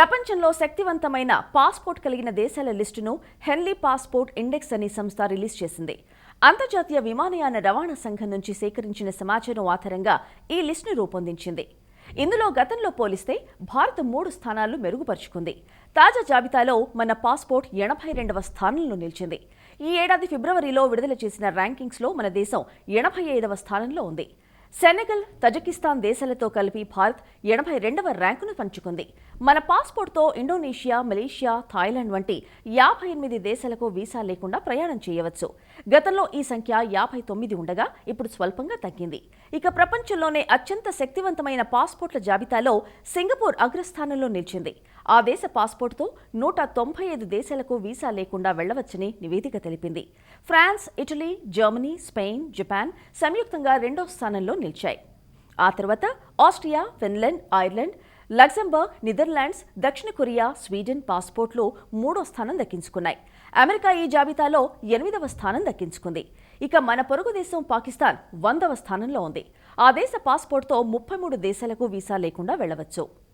ప్రపంచంలో శక్తివంతమైన పాస్పోర్ట్ కలిగిన దేశాల లిస్టును హెన్లీ పాస్పోర్ట్ ఇండెక్స్ అనే సంస్థ రిలీజ్ చేసింది. అంతర్జాతీయ విమానయాన రవాణా సంఘం నుంచి సేకరించిన సమాచారం ఆధారంగా ఈ లిస్టును రూపొందించింది. ఇందులో గతంలో పోలిస్తే భారత్ మూడు స్థానాలు మెరుగుపరుచుకుంది. తాజా జాబితాలో మన పాస్పోర్ట్ ఎనభై రెండవ స్థానంలో నిలిచింది. ఈ ఏడాది ఫిబ్రవరిలో విడుదల చేసిన ర్యాంకింగ్స్లో మన దేశం ఎనభై ఐదవ స్థానంలో ఉంది. సెనెగల్ తజకిస్తాన్ దేశాలతో కలిపి భారత్ ఎనభై రెండవ ర్యాంకును పంచుకుంది. మన పాస్పోర్ట్తో ఇండోనేషియా మలేషియా థాయిలాండ్ వంటి యాభై ఎనిమిది దేశాలకు వీసా లేకుండా ప్రయాణం చేయవచ్చు. గతంలో ఈ సంఖ్య యాభై తొమ్మిది ఉండగా ఇప్పుడు స్వల్పంగా తగ్గింది. ఇక ప్రపంచంలోనే అత్యంత శక్తివంతమైన పాస్పోర్ట్ల జాబితాలో సింగపూర్ అగ్రస్థానంలో నిలిచింది. ఆ దేశ పాస్పోర్ట్తో నూట తొంభై ఐదు దేశాలకు వీసా లేకుండా వెళ్ళవచ్చని నివేదిక తెలిపింది. France Italy Germany Spain Japan సంయుక్తంగా రెండో స్థానంలో నిలిచాయి. ఆ తర్వాత Austria Finland Ireland Luxembourg Netherlands దక్షిణ కొరియా స్వీడన్ పాస్పోర్ట్లు మూడో స్థానం దక్కించుకున్నాయి. అమెరికా ఈ జాబితాలో ఎనిమిదవ స్థానం దక్కించుకుంది. ఇక మన పొరుగు దేశం పాకిస్తాన్ వందవ స్థానంలో ఉంది. ఆ దేశ పాస్పోర్ట్తో ముప్పై మూడు దేశాలకు వీసా లేకుండా వెళ్ళవచ్చు